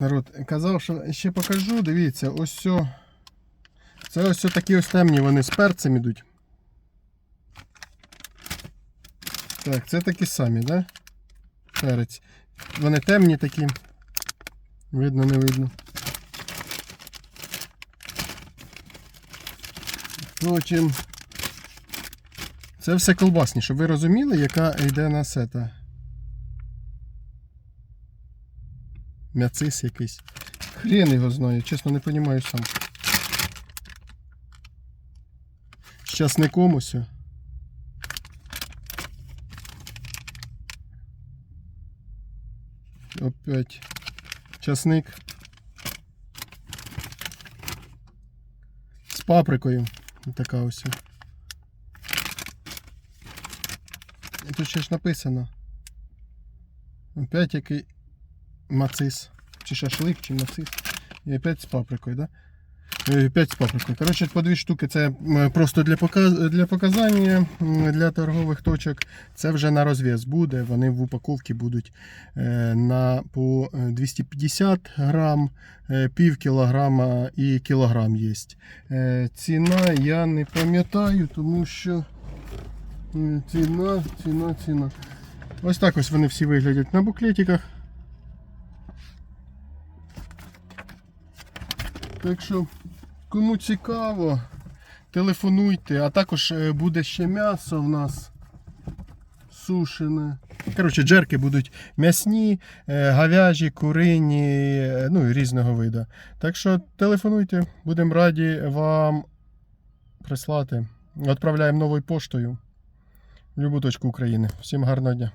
Народ, казав, що ще покажу, дивіться, ось сьо. Це ось такі ось темні, вони з перцем ідуть. Так, це такі самі, да? Перець. Вони темні такі. Видно, не видно. Потім. Це все колбасні, щоб ви розуміли, яка йде на сета. Мяцис якийсь. Хрен його знає, чесно не розумію сам. З часником усе. Опять часник. З паприкою. Така ось. Тут ще ж написано. Опять який мацис. Чи шашлик, чи мацис. І опять з паприкою, да? І з паприкою. Коротше, по дві штуки це просто для, показ... для показання для торгових точок. Це вже на розв'яз буде. Вони в упаковці будуть е, на по е, 250 грам, е, пів кілограма і кілограм є. Е, ціна я не пам'ятаю, тому що ціна, ціна, ціна. Ось так ось вони всі виглядять на буклетиках. Так що, кому цікаво, телефонуйте, а також е, буде ще м'ясо в нас сушене. Коротше, джерки будуть м'ясні, е, говяжі, курині, е, ну і різного виду. Так що телефонуйте, будемо раді вам прислати. Відправляємо новою поштою в будь-яку точку України. Всім гарного дня.